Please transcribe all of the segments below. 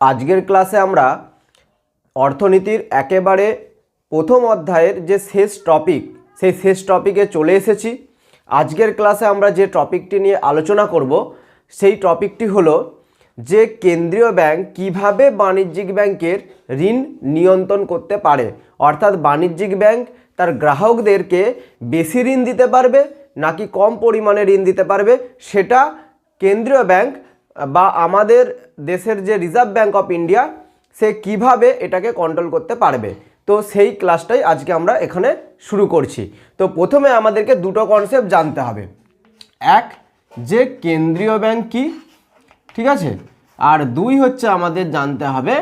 আজকের ক্লাসে আমরা অর্থনীতির একেবারে প্রথম অধ্যায়ের যে শেষ টপিক সেই শেষ টপিকে চলে এসেছি। আজকের ক্লাসে আমরা যে টপিকটি নিয়ে আলোচনা করব, সেই টপিকটি হলো যে কেন্দ্রীয় ব্যাংক কীভাবে বাণিজ্যিক ব্যাংকের ঋণ নিয়ন্ত্রণ করতে পারে। অর্থাৎ বাণিজ্যিক ব্যাংক তার গ্রাহকদেরকে বেশি ঋণ দিতে পারবে নাকি কম পরিমাণে ঋণ দিতে পারবে, সেটা কেন্দ্রীয় ব্যাংক বা আমাদের দেশের যে রিজার্ভ ব্যাঙ্ক অফ ইন্ডিয়া সে কীভাবে এটাকে কন্ট্রোল করতে পারবে? তো সেই ক্লাসটাই আজকে আমরা এখানে শুরু করছি। তো প্রথমে আমাদেরকে দুটো কনসেপ্ট জানতে হবে। এক, যে কেন্দ্রীয় ব্যাংক কি? ঠিক আছে? আর দুই হচ্ছে আমাদের জানতে হবে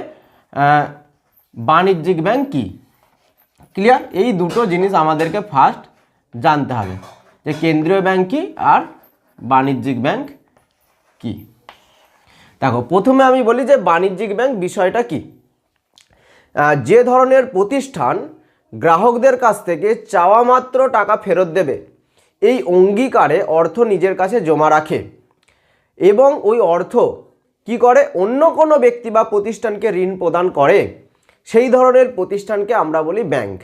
বাণিজ্যিক ব্যাংক কি? ক্লিয়ার এই দুটো জিনিস আমাদেরকে ফার্স্ট জানতে হবে, যে কেন্দ্রীয় ব্যাংক কি আর বাণিজ্যিক ব্যাংক কি? দেখো, প্রথমে আমি বলি যে বাণিজ্যিক ব্যাংক বিষয়টা কি? যে ধরনের প্রতিষ্ঠান গ্রাহকদের কাছ থেকে চাওয়া মাত্র টাকা ফেরত দেবে, এই অঙ্গীকারে অর্থ নিজের কাছে জমা রাখে এবং ওই অর্থ কি করে? অন্য কোনো ব্যক্তি বা প্রতিষ্ঠানকে ঋণ প্রদান করে। সেই ধরনের প্রতিষ্ঠানকে আমরা বলি ব্যাংক।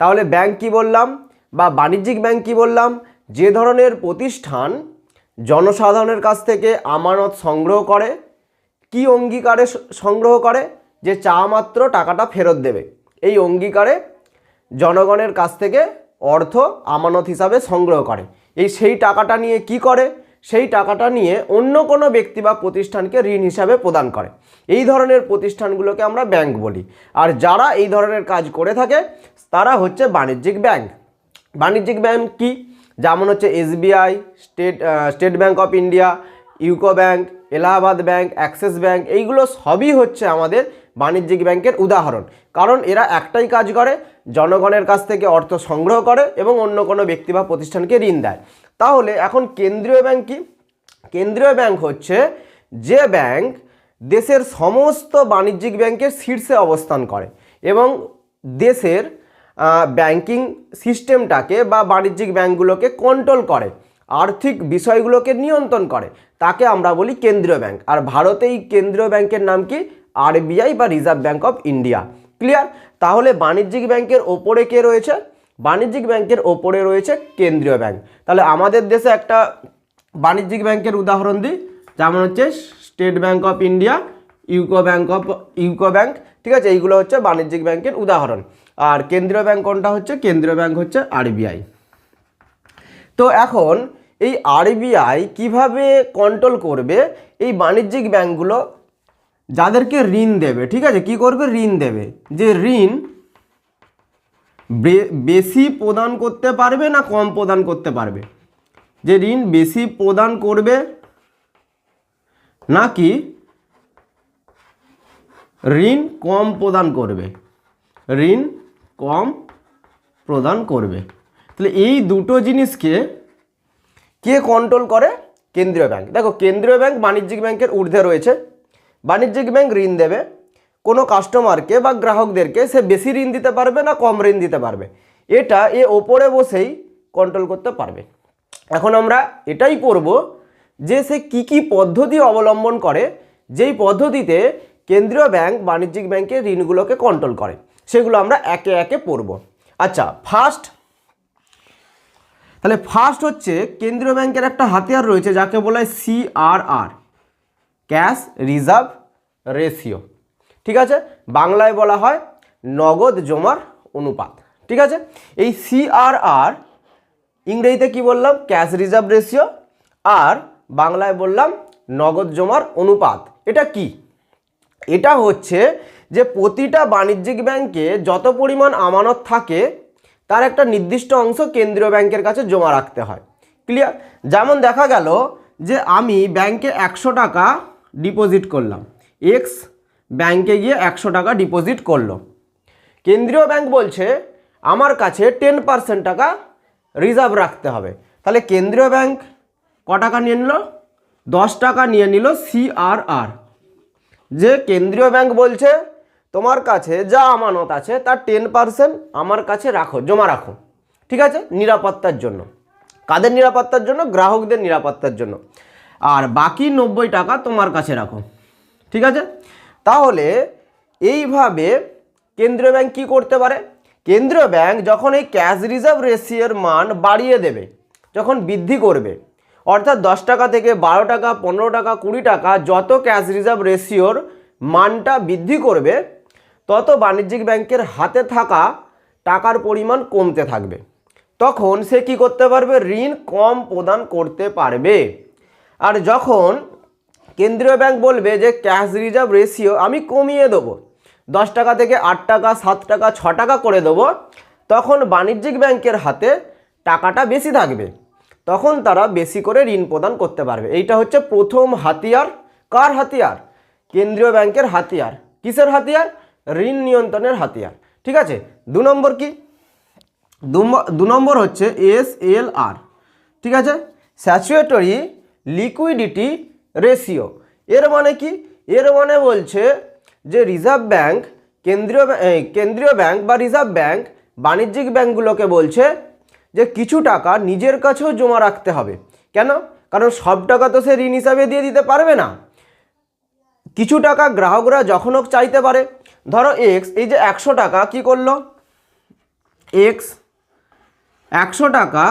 তাহলে ব্যাংক কি বললাম বা বাণিজ্যিক ব্যাংক কি বললাম? যে ধরনের প্রতিষ্ঠান জনসাধারণের কাছ থেকে আমানত সংগ্রহ করে কি অঙ্গীকারে সংগ্রহ করে? যে চা মাত্র টাকাটা ফেরত দেবে। এই অঙ্গীকারে জনগণের কাছ থেকে অর্থ আমানত হিসাবে সংগ্রহ করে। এই সেই টাকাটা নিয়ে কি করে? সেই টাকাটা নিয়ে অন্য কোনো ব্যক্তি বা প্রতিষ্ঠানকে ঋণ হিসাবে প্রদান করে। এই ধরনের প্রতিষ্ঠানগুলোকে আমরা ব্যাংক বলি। আর যারা এই ধরনের কাজ করে থাকে, তারা হচ্ছে বাণিজ্যিক ব্যাংক। বাণিজ্যিক ব্যাংক কি? যেমন হচ্ছে SBI, state state bank of India UCO bank, Allahabad bank, Axis bank, এইগুলো সবই হচ্ছে আমাদের বাণিজ্যিক ব্যাংকের উদাহরণ। কারণ এরা একটাই কাজ করে, জনগণের কাছ থেকে অর্থ সংগ্রহ করে এবং অন্য কোনো ব্যক্তি বা প্রতিষ্ঠানকে ঋণ দেয়। তাহলে এখন কেন্দ্রীয় ব্যাংক কি? কেন্দ্রীয় ব্যাংক হচ্ছে যে ব্যাংক দেশের সমস্ত বাণিজ্যিক ব্যাংকের শীর্ষে অবস্থান করে এবং দেশের ব্যাংকিং সিস্টেমটাকে বা বাণিজ্যিক ব্যাংকগুলোকে কন্ট্রোল করে। আর্থিক বিষয়গুলোকে নিয়ন্ত্রণ করে, তাকে আমরা বলি কেন্দ্রীয় ব্যাংক। আর ভারতে এই কেন্দ্রীয় ব্যাংকের নাম কি? আরবিআই বা Reserve Bank of India. Clear? তাহলে বাণিজ্যিক ব্যাংকের ওপরে কে রয়েছে? বাণিজ্যিক ব্যাংকের ওপরে রয়েছে কেন্দ্রীয় ব্যাংক। তাহলে আমাদের দেশে একটা বাণিজ্যিক ব্যাংকের উদাহরণ দিই। যেমন হচ্ছে State Bank of India, UCO bank of, UCO bank, ঠিক আছে? এইগুলো হচ্ছে বাণিজ্যিক ব্যাংকের উদাহরণ। আর কেন্দ্রীয় ব্যাংক কোনটা হচ্ছে? কেন্দ্রীয় ব্যাংক হচ্ছে আরবিআই। তো এখন এই আরবিআই কীভাবে কন্ট্রোল করবে? এই বাণিজ্যিক ব্যাংকগুলো যাদেরকে ঋণ দেবে, ঠিক আছে? কি করবে? ঋণ দেবে। যে ঋণ বেশি প্রদান করতে পারবে না কম প্রদান করতে পারবে? যে ঋণ বেশি প্রদান করবে নাকি ঋণ কম প্রদান করবে? ঋণ কম প্রদান করবে। তাহলে এই দুটো জিনিসকে কে কন্ট্রোল করে? কেন্দ্রীয় ব্যাংক দেখো, কেন্দ্রীয় ব্যাংক বাণিজ্যিক ব্যাংকের ঊর্ধ্বে রয়েছে। বাণিজ্যিক ব্যাংক ঋণ দেবে। কোনো কাস্টমারকে বা গ্রাহকদেরকে সে বেশি ঋণ দিতে পারবে না কম ঋণ দিতে পারবে। এটা এ ওপরে বসেই কন্ট্রোল করতে পারবে। এখন আমরা এটাই পড়ব যে সে কি কি পদ্ধতি অবলম্বন করে, যেই পদ্ধতিতে কেন্দ্রীয় ব্যাংক বাণিজ্যিক ব্যাংকের ঋণগুলোকে কন্ট্রোল করে। সেগুলো আমরা একে একে পড়ব। আচ্ছা ফার্স্ট তাহলে ফার্স্ট হচ্ছে কেন্দ্রীয় ব্যাংকের একটা হাতিয়ার রয়েছে, যাকে বলা হয় সিআরআর ক্যাশ রিজার্ভ রেশিও ঠিক আছে? বাংলায় বলা হয় নগদ জমার অনুপাত। ঠিক আছে? এই সিআরআর ইংরেজিতে কি বললাম? ক্যাশ রিজার্ভ রেশিও আর বাংলায় বললাম নগদ জমার অনুপাত। এটা কি? এটা হচ্ছে যে প্রতিটা বাণিজ্যিক ব্যাংকে যত পরিমাণ আমানত থাকে তার একটা নির্দিষ্ট অংশ কেন্দ্রীয় ব্যাংকের কাছে জমা রাখতে হয়। ক্লিয়ার যেমন দেখা গেল যে আমি ব্যাংকে একশো টাকা ডিপোজিট করলাম। এক্স ব্যাংকে গিয়ে একশো টাকা ডিপোজিট করল। কেন্দ্রীয় ব্যাংক বলছে, আমার কাছে টেন পার্সেন্ট টাকা রিজার্ভ রাখতে হবে। তাহলে কেন্দ্রীয় ব্যাংক ক টাকা নিয়ে নিল? দশ টাকা নিয়ে নিল সিআরআর যে কেন্দ্রীয় ব্যাংক বলছে তোমার কাছে যা আমানত আছে, তার টেন পার্সেন্ট আমার কাছে রাখো, জমা রাখো। ঠিক আছে? নিরাপত্তার জন্য। কাদের নিরাপত্তার জন্য? গ্রাহকদের নিরাপত্তার জন্য। আর বাকি নব্বই টাকা তোমার কাছে রাখো। ঠিক আছে? তাহলে এইভাবে কেন্দ্রীয় ব্যাংক কি করতে পারে? কেন্দ্রীয় ব্যাংক যখন এই ক্যাশ রিজার্ভ রেশিওর মান বাড়িয়ে দেবে, যখন বৃদ্ধি করবে, অর্থাৎ দশ টাকা থেকে বারো টাকা, পনেরো টাকা, কুড়ি টাকা, যত ক্যাশ রিজার্ভ রেশিওর মানটা বৃদ্ধি করবে তত বাণিজ্যিক ব্যাংকের হাতে থাকা টাকার পরিমাণ কমতে থাকবে। তখন সে কি করতে পারবে? ঋণ কম প্রদান করতে পারবে। আর যখন কেন্দ্রীয় ব্যাংক বলবে যে ক্যাশ রিজার্ভ রেশিও আমি কমিয়ে দেবো, দশ টাকা থেকে আট টাকা, সাত টাকা, ছ টাকা করে দেবো, তখন বাণিজ্যিক ব্যাংকের হাতে টাকাটা বেশি থাকবে। তখন তারা বেশি করে ঋণ প্রদান করতে পারবে। এইটা হচ্ছে প্রথম হাতিয়ার। কার হাতিয়ার? কেন্দ্রীয় ব্যাংকের হাতিয়ার। কিসের হাতিয়ার? ঋণ নিয়ন্ত্রণের হাতিয়ার। ঠিক আছে? দু নম্বর কি? দু- নম্বর হচ্ছে এস এল আর। ঠিক আছে? Statutory liquidity ratio. এর মানে কি? এর মানে বলছে যে রিজার্ভ ব্যাংক, কেন্দ্রীয় কেন্দ্রীয় ব্যাংক বা রিজার্ভ ব্যাংক বাণিজ্যিক ব্যাংকগুলোকে বলছে যে কিছু টাকা নিজের কাছেও জমা রাখতে হবে। কেন? কারণ সব টাকা তো সে ঋণ হিসাবে দিয়ে দিতে পারবে না। কিছু টাকা গ্রাহকরা যখন হোক চাইতে পারে। ধরো এক্স এই যে একশো টাকা, কি করল? এক্স একশো টাকা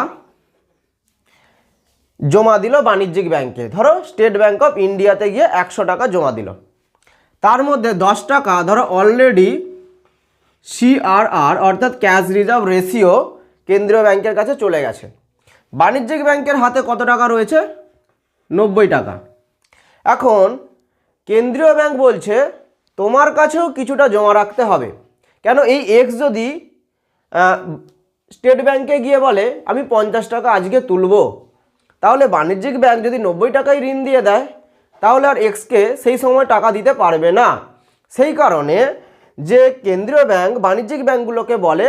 জমা দিল বাণিজ্যিক ব্যাংকে ধরো স্টেট ব্যাংক অফ ইন্ডিয়াতে গিয়ে একশো টাকা জমা দিল। তার মধ্যে দশ টাকা, ধরো অলরেডি সিআরআর অর্থাৎ ক্যাশ রিজার্ভ রেশিও কেন্দ্রীয় ব্যাংকের কাছে চলে গেছে। বাণিজ্যিক ব্যাংকের হাতে কত টাকা রয়েছে? নব্বই টাকা। এখন কেন্দ্রীয় ব্যাংক বলছে তোমার কাছেও কিছুটা জমা রাখতে হবে। কেন এই এক্স যদি স্টেট ব্যাংকে গিয়ে বলে, আমি পঞ্চাশ টাকা আজকে তুলবো, তাহলে বাণিজ্যিক ব্যাংক যদি নব্বই টাকায় ঋণ দিয়ে দেয়, তাহলে আর এক্সকে সেই সময় টাকা দিতে পারবে না। সেই কারণে যে কেন্দ্রীয় ব্যাংক বাণিজ্যিক ব্যাংকগুলোকে বলে,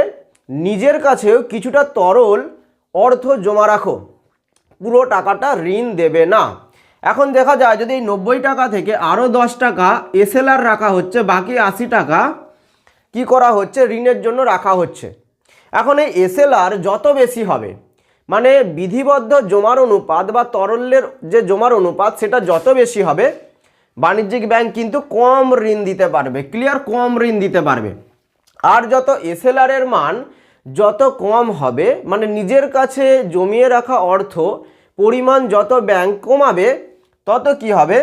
নিজের কাছেও কিছুটা তরল অর্থ জমা রাখো। পুরো টাকাটা ঋণ দেবে না। এখন দেখা যায় যদি এই নব্বই টাকা থেকে আরও দশ টাকা এসএলআর রাখা হচ্ছে, বাকি আশি টাকা কি করা হচ্ছে? ঋণের জন্য রাখা হচ্ছে। এখন এই এসএলআর যত বেশি হবে মানে বিধিবদ্ধ জমার অনুপাত বা তরলের যে জমার অনুপাত, সেটা যত বেশি হবে, বাণিজ্যিক ব্যাংক কিন্তু কম ঋণ দিতে পারবে, ক্লিয়ার কম ঋণ দিতে পারবে। আর যত এসএলআর এর মান যত কম হবে মানে নিজের কাছে জমিয়ে রাখা অর্থ, পরিমাণ যত ব্যাংক কমাবে তত কি হবে?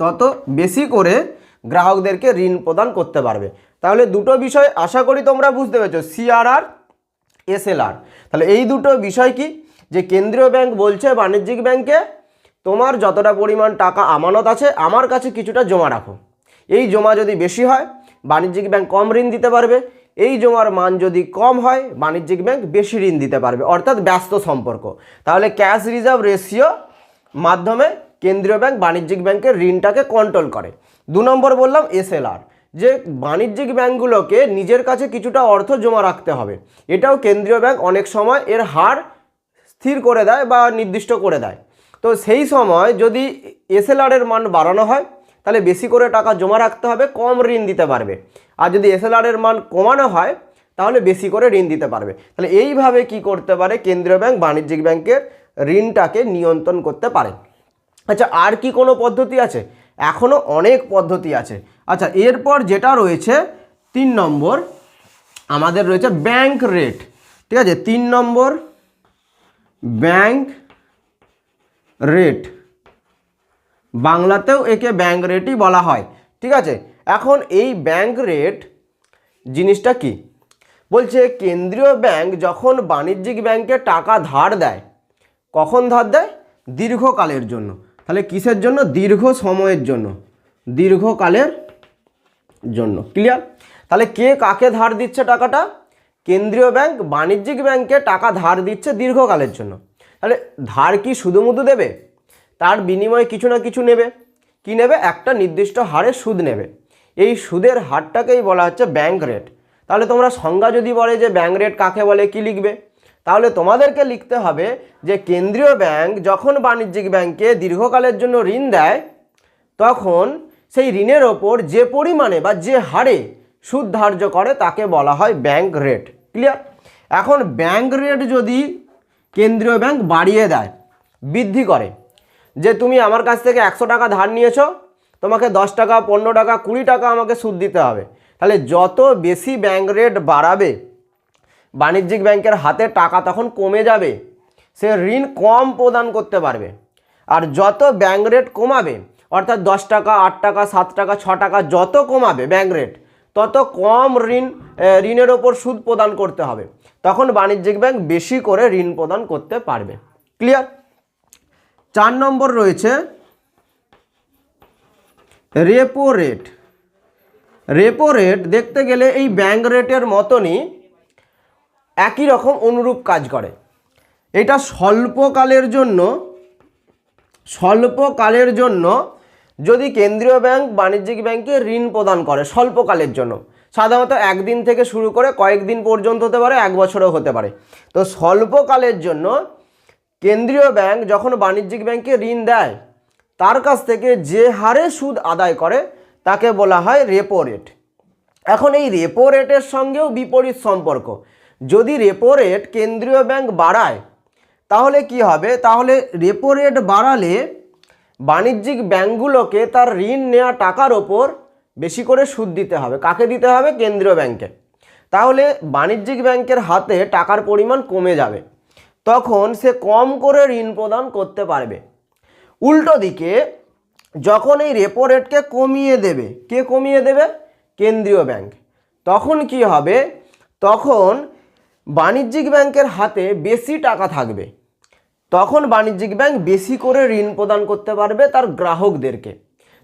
তত বেশি করে গ্রাহকদেরকে ঋণ প্রদান করতে পারবে। তাহলে দুটো বিষয় আশা করি তোমরা বুঝতে পেরেছ সিআরআর এসএলআর তাহলে এই দুটো বিষয় কি? যে কেন্দ্রীয় ব্যাংক বলছে বাণিজ্যিক ব্যাংকে, তোমার যতটা পরিমাণ টাকা আমানত আছে, আমার কাছে কিছুটা জমা রাখো। এই জমা যদি বেশি হয়, বাণিজ্যিক ব্যাংক কম ঋণ দিতে পারবে। এই জমার মান যদি কম হয়, বাণিজ্যিক ব্যাংক বেশি ঋণ দিতে পারবে। অর্থাৎ ব্যস্ত সম্পর্ক। তাহলে ক্যাশ রিজার্ভ রেশিও মাধ্যমে কেন্দ্রীয় ব্যাংক বাণিজ্যিক ব্যাংকের ঋণটাকে কন্ট্রোল করে। দু নম্বর বললাম এসএলআর যে বাণিজ্যিক ব্যাংকগুলোকে নিজের কাছে কিছুটা অর্থ জমা রাখতে হবে। এটাও কেন্দ্রীয় ব্যাংক অনেক সময় এর হার স্থির করে দেয় বা নির্দিষ্ট করে দেয়। তো সেই সময় যদি এসএলআর এর মান বাড়ানো হয়, তাহলে বেশি করে টাকা জমা রাখতে হবে, কম ঋণ দিতে পারবে। আর যদি এসএলআর এর মান কমানো হয়, তাহলে বেশি করে ঋণ দিতে পারবে। তাহলে এইভাবে কি করতে পারে, কেন্দ্রীয় ব্যাংক বাণিজ্যিক ব্যাংকের ঋণটাকে নিয়ন্ত্রণ করতে পারে। আচ্ছা আর কি কোনো পদ্ধতি আছে? এখনও অনেক পদ্ধতি আছে। আচ্ছা এরপর যেটা রয়েছে, তিন নম্বর, আমাদের রয়েছে ব্যাংক রেট ঠিক আছে? তিন নম্বর ব্যাংক রেট বাংলাতেও একে ব্যাংক রেটই বলা হয়, ঠিক আছে? এখন এই ব্যাংক রেট জিনিসটা কি? বলছে, কেন্দ্রীয় ব্যাংক যখন বাণিজ্যিক ব্যাংকে টাকা ধার দেয়, কখন ধার দেয়? দীর্ঘকালের জন্য। তাহলে কিসের জন্য? দীর্ঘ সময়ের জন্য। দীর্ঘকালের জন্য। ক্লিয়ার তাহলে কে কাকে ধার দিচ্ছে টাকাটা? কেন্দ্রীয় ব্যাংক, বাণিজ্যিক ব্যাংকে টাকা ধার দিচ্ছে দীর্ঘকালের জন্য। তাহলে ধার কি শুধুমুধু দেবে? তার বিনিময়ে কিছু না কিছু নেবে। কি নেবে? একটা নির্দিষ্ট হারে সুদ নেবে। এই সুদের হারটাকেই বলা হচ্ছে ব্যাংক রেট। তাহলে তোমরা সংজ্ঞা যদি বলে যে ব্যাংক রেট কাকে বলে, কি লিখবে? তাহলে তোমাদেরকে লিখতে হবে যে কেন্দ্রীয় ব্যাংক যখন বাণিজ্যিক ব্যাংকে দীর্ঘকালের জন্য ঋণ দেয়, তখন সেই ঋণের ওপর যে পরিমাণে বা যে হারে সুদ ধার্য করে তাকে বলা হয় ব্যাংক রেট। ক্লিয়ার এখন ব্যাংক রেট যদি কেন্দ্রীয় ব্যাংক বাড়িয়ে দেয়, বৃদ্ধি করে, যে তুমি আমার কাছ থেকে একশো টাকা ধার নিয়েছো, তোমাকে দশ টাকা, পনেরো টাকা, কুড়ি টাকা আমাকে সুদ দিতে হবে, তাহলে যত বেশি ব্যাঙ্ক রেট বাড়াবে বাণিজ্যিক ব্যাংকের হাতে টাকা তখন কমে যাবে। সে ঋণ কম প্রদান করতে পারবে। আর যত ব্যাঙ্ক রেট কমাবে, অর্থাৎ দশ টাকা, আট টাকা, সাত টাকা, ছ টাকা যত কমাবে ব্যাঙ্ক রেট, তত কম ঋণ ঋণের ওপর সুদ প্রদান করতে হবে। তখন বাণিজ্যিক ব্যাংক বেশি করে ঋণ প্রদান করতে পারবে। ক্লিয়ার? চার নম্বর রয়েছে রেপো রেট রেপো রেট দেখতে গেলে এই ব্যাঙ্ক রেটের মতনই একই রকম অনুরূপ কাজ করে। এটা স্বল্পকালের জন্য স্বল্পকালের জন্য যদি কেন্দ্রীয় ব্যাংক বাণিজ্যিক ব্যাংকে ঋণ প্রদান করে, স্বল্পকালের জন্য। সাধারণত একদিন থেকে শুরু করে কয়েকদিন পর্যন্ত হতে পারে, এক বছরও হতে পারে। তো স্বল্পকালের জন্য কেন্দ্রীয় ব্যাংক যখন বাণিজ্যিক ব্যাংকে ঋণ দেয়, তার কাছ থেকে যে হারে সুদ আদায় করে, তাকে বলা হয় রেপো রেট এখন এই রেপো রেটের সঙ্গেও বিপরীত সম্পর্ক। যদি রেপো রেট কেন্দ্রীয় ব্যাংক বাড়ায়, তাহলে কি হবে? তাহলে রেপো রেট বাড়ালে বাণিজ্যিক ব্যাংকগুলোকে তার ঋণ নেওয়া টাকার ওপর বেশি করে সুদ দিতে হবে। কাকে দিতে হবে? কেন্দ্রীয় ব্যাংকে তাহলে বাণিজ্যিক ব্যাংকের হাতে টাকার পরিমাণ কমে যাবে। তখন সে কম করে ঋণ প্রদান করতে পারবে। উল্টো দিকে, যখন এই রেপো রেটকে কমিয়ে দেবে, কে কমিয়ে দেবে? কেন্দ্রীয় ব্যাংক তখন কি হবে? তখন বাণিজ্যিক ব্যাংকের হাতে বেশি টাকা থাকবে। তখন বাণিজ্যিক ব্যাংক বেশি করে ঋণ প্রদান করতে পারবে তার গ্রাহকদেরকে।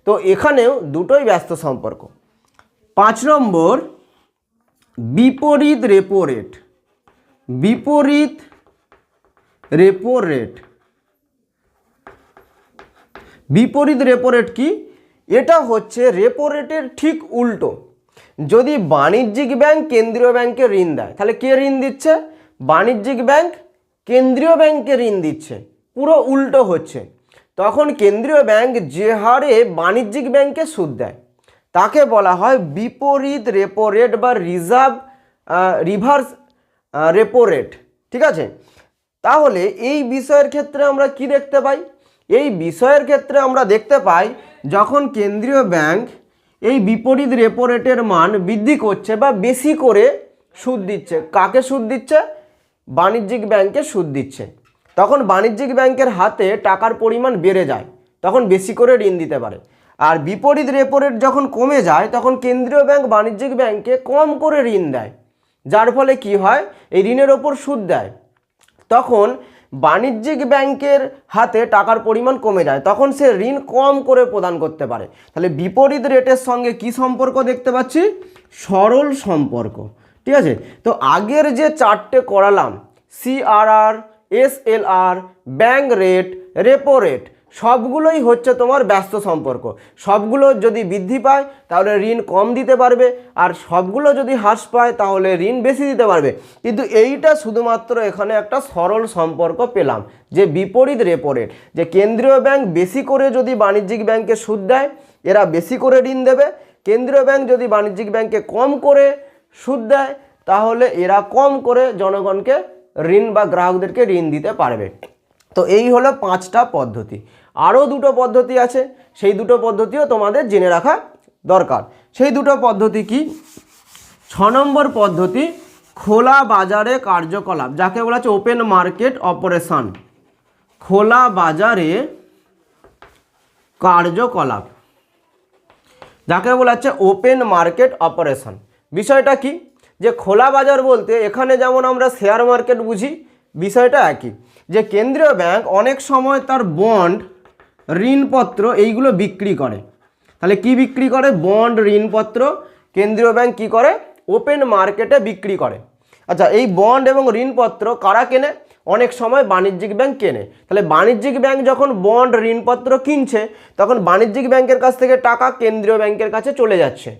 তো এখানেও দুটোই ব্যস্ত সম্পর্ক। পাঁচ নম্বর, বিপরীত রেপো রেট বিপরীত রেপো রেট বিপরীত রেপো রেট কি? এটা হচ্ছে রেপো রেটের ঠিক উল্টো। যদি বাণিজ্যিক ব্যাংক কেন্দ্রীয় ব্যাংকে ঋণ দেয়, তাহলে কে ঋণ দিচ্ছে? বাণিজ্যিক ব্যাংক কেন্দ্রীয় ব্যাংকে ঋণ দিচ্ছে। পুরো উল্টো হচ্ছে। তখন কেন্দ্রীয় ব্যাংক যে হারে বাণিজ্যিক ব্যাংকে সুদ দেয়, তাকে বলা হয় বিপরীত রেপো রেট বা রিজার্ভ রিভার্স রেপো রেট ঠিক আছে? তাহলে এই বিষয়ের ক্ষেত্রে আমরা কি দেখতে পাই? এই বিষয়ের ক্ষেত্রে আমরা দেখতে পাই, যখন কেন্দ্রীয় ব্যাংক এই বিপরীত রেপো রেটের মান বৃদ্ধি করছে বা বেশি করে সুদ দিচ্ছে। কাকে সুদ দিচ্ছে? বাণিজ্যিক ব্যাংকে সুদ দিচ্ছে। তখন বাণিজ্যিক ব্যাংকের হাতে টাকার পরিমাণ বেড়ে যায়, তখন বেশি করে ঋণ দিতে পারে। আর বিপরীত রেপো রেট যখন কমে যায়, তখন কেন্দ্রীয় ব্যাংক বাণিজ্যিক ব্যাংকে কম করে ঋণ দেয়। যার ফলে কি হয়? এই ঋণের ওপর সুদ দেয়। তখন বাণিজ্যিক ব্যাংকের হাতে টাকার পরিমাণ কমে যায়, তখন সে ঋণ কম করে প্রদান করতে পারে। তাহলে বিপরীত রেটের সঙ্গে কি সম্পর্ক দেখতে পাচ্ছি? সরল সম্পর্ক, ঠিক আছে? তো আগের যে চারটে করালাম CRR SLR bank rate repo rate সবগুলোই হচ্ছে তোমার ব্যস্ত সম্পর্ক। সবগুলো যদি বৃদ্ধি পায়, তাহলে ঋণ কম দিতে পারবে, আর সবগুলো যদি হ্রাস পায়, তাহলে ঋণ বেশি দিতে পারবে। কিন্তু এইটা শুধুমাত্র এখানে একটা সরল সম্পর্ক পেলাম, যে বিপরীত রেপো রেট যে কেন্দ্রীয় ব্যাংক বেশি করে যদি বাণিজ্যিক ব্যাংকে সুদ দেয়, এরা বেশি করে ঋণ দেবে। কেন্দ্রীয় ব্যাংক যদি বাণিজ্যিক ব্যাংকে কম করে সুদ দেয়, তাহলে এরা কম করে জনগণকে ঋণ বা গ্রাহকদেরকে ঋণ দিতে পারবে। তো এই হলো পাঁচটা পদ্ধতি। আরও দুটো পদ্ধতি আছে। সেই দুটো পদ্ধতিও তোমাদের জেনে রাখা দরকার। সেই দুটো পদ্ধতি কি? ছ নম্বর পদ্ধতি, খোলা বাজারে কার্যকলাপ, যাকে বলা হচ্ছে ওপেন মার্কেট অপারেশন খোলা বাজারে কার্যকলাপ, যাকে বলা হচ্ছে ওপেন মার্কেট অপারেশন বিষয়টা কি? যে খোলা বাজার বলতে এখানে যেমন আমরা শেয়ার মার্কেট বুঝি, বিষয়টা একই। যে কেন্দ্রীয় ব্যাংক অনেক সময় তার বন্ড ঋণপত্র এইগুলো বিক্রি করে। তাহলে কি বিক্রি করে? বন্ড, ঋণপত্র কেন্দ্রীয় ব্যাংক কি করে? ওপেন মার্কেটে বিক্রি করে। আচ্ছা এই বন্ড এবং ঋণপত্র কারা কেনে? অনেক সময় বাণিজ্যিক ব্যাংক কেনে। তাহলে বাণিজ্যিক ব্যাংক যখন বন্ড, ঋণপত্র কিনছে, তখন বাণিজ্যিক ব্যাংকের কাছ থেকে টাকা কেন্দ্রীয় ব্যাংকের কাছে চলে যাচ্ছে।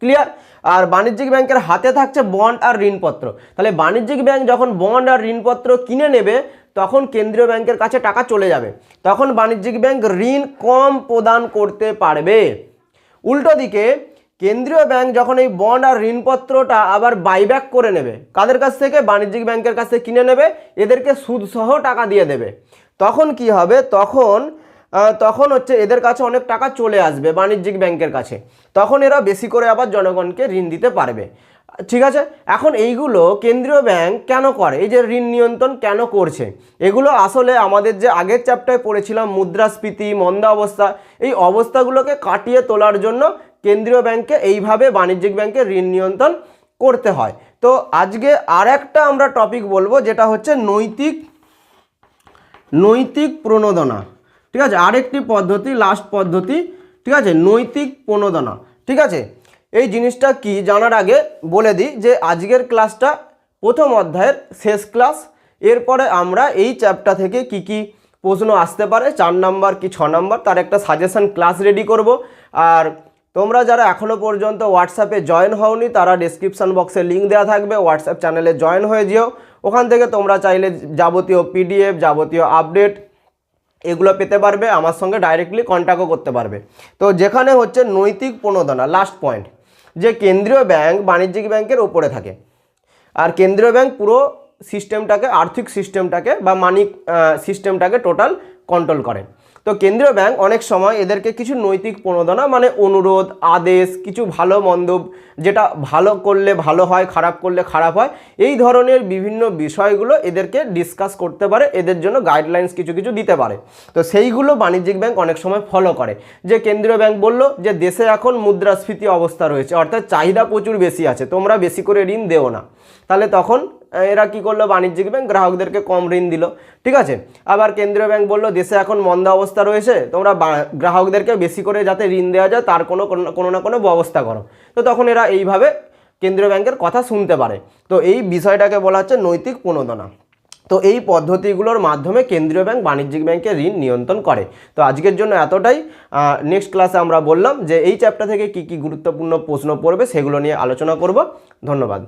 ক্লিয়ার? আর বাণিজ্যিক ব্যাংকের হাতে থাকছে বন্ড আর ঋণপত্র। তাহলে বাণিজ্যিক ব্যাংক যখন বন্ড আর ঋণপত্র কিনে নেবে তখন কেন্দ্রীয় ব্যাংকের কাছে টাকা চলে যাবে। তখন বাণিজ্যিক ব্যাংক ঋণ কম প্রদান করতে পারবে। উল্টো দিকে, কেন্দ্রীয় ব্যাংক যখন এই বন্ড আর ঋণপত্রটা আবার বাইব্যাক করে নেবে, কাদের কাছ থেকে? বাণিজ্যিক ব্যাংকের কাছ কিনে নেবে, এদেরকে সুদসহ টাকা দিয়ে দেবে। তখন কি হবে? তখন তখন হচ্ছে এদের কাছে অনেক টাকা চলে আসবে বাণিজ্যিক ব্যাংকের কাছে। তখন এরা বেশি করে আবার জনগণকে ঋণ দিতে পারবে। ঠিক আছে? এখন এইগুলো কেন্দ্রীয় ব্যাংক কেন করে? এই যে ঋণ নিয়ন্ত্রণ কেন করছে? এগুলো আসলে আমাদের যে আগের চ্যাপ্টারে পড়েছিলাম, মুদ্রাস্ফীতি, মন্দা অবস্থা, এই অবস্থাগুলোকে কাটিয়ে তোলার জন্য কেন্দ্রীয় ব্যাংকে এইভাবে বাণিজ্যিক ব্যাংকে ঋণ নিয়ন্ত্রণ করতে হয়। তো আজকে আর একটা আমরা টপিক বলব, যেটা হচ্ছে নৈতিক নৈতিক প্রণোদনা। ঠিক আছে? আরেকটি পদ্ধতি লাস্ট পদ্ধতি, ঠিক আছে? নৈতিক প্রণোদনা। ঠিক আছে? এই জিনিসটা কি জানার আগে বলে দিই যে আজকের ক্লাসটা প্রথম অধ্যায়ের শেষ ক্লাস। এরপরে আমরা এই চ্যাপ্টার থেকে কি কি প্রশ্ন আসতে পারে, চার নাম্বার কি ছ নাম্বার, তার একটা সাজেশন ক্লাস রেডি করব। আর তোমরা যারা এখনও পর্যন্ত হোয়াটসঅ্যাপে জয়েন হওনি, তারা ডিসক্রিপশান বক্সে লিঙ্ক দেওয়া থাকবে। হোয়াটসঅ্যাপ চ্যানেলে জয়েন হয়ে যেও। ওখান থেকে তোমরা চাইলে যাবতীয় পিডিএফ যাবতীয় আপডেট এগুলো পেতে পারবে। আমার সঙ্গে ডাইরেক্টলি কন্ট্যাক্টও করতে পারবে। তো যেখানে হচ্ছে নৈতিক প্রণোদনা লাস্ট পয়েন্ট যে কেন্দ্রীয় ব্যাংক বাণিজ্যিক ব্যাংকের ওপরে থাকে। আর কেন্দ্রীয় ব্যাংক পুরো সিস্টেমটাকে আর্থিক সিস্টেমটাকে বা মানি সিস্টেমটাকে টোটাল কন্ট্রোল করে। তো কেন্দ্রীয় ব্যাংক অনেক সময় এদেরকে কিছু নৈতিক প্রণোদনা মানে অনুরোধ, আদেশ, কিছু ভালো মন্দ, যেটা ভালো করলে ভালো হয়, খারাপ করলে খারাপ হয়, এই ধরনের বিভিন্ন বিষয়গুলো এদেরকে ডিসকাস করতে পারে, এদের জন্য গাইডলাইন্স কিছু কিছু দিতে পারে। তো সেইগুলো বাণিজ্যিক ব্যাংক অনেক সময় ফলো করে। যে কেন্দ্রীয় ব্যাংক বলল যে দেশে এখন মুদ্রাস্ফীতি অবস্থা রয়েছে, অর্থাৎ চাহিদা প্রচুর বেশি আছে, তোমরা বেশি করে ঋণ দেও না। তাহলে তখন এরা কি করল? বাণিজ্যিক ব্যাংক গ্রাহকদেরকে কম ঋণ দিল। ঠিক আছে? আবার কেন্দ্রীয় ব্যাংক বলল, দেশে এখন মন্দা অবস্থা রয়েছে, তোমরা গ্রাহকদেরকে বেশি করে যাতে ঋণ দেওয়া যায়, তার কোনো, কোনো- না কোনো ব্যবস্থা করো। তো তখন এরা এইভাবে কেন্দ্রীয় ব্যাংকের কথা শুনতে পারে। তো এই বিষয়টাকে বলা হচ্ছে নৈতিক প্রণোদনা। তো এই পদ্ধতিগুলোর মাধ্যমে কেন্দ্রীয় ব্যাংক বাণিজ্যিক ব্যাংকে ঋণ নিয়ন্ত্রণ করে। তো আজকের জন্য এতটাই। নেক্সট ক্লাসে আমরা বললাম যে এই চ্যাপ্টার থেকে কি কি গুরুত্বপূর্ণ প্রশ্ন পড়বে, সেগুলো নিয়ে আলোচনা করব। ধন্যবাদ।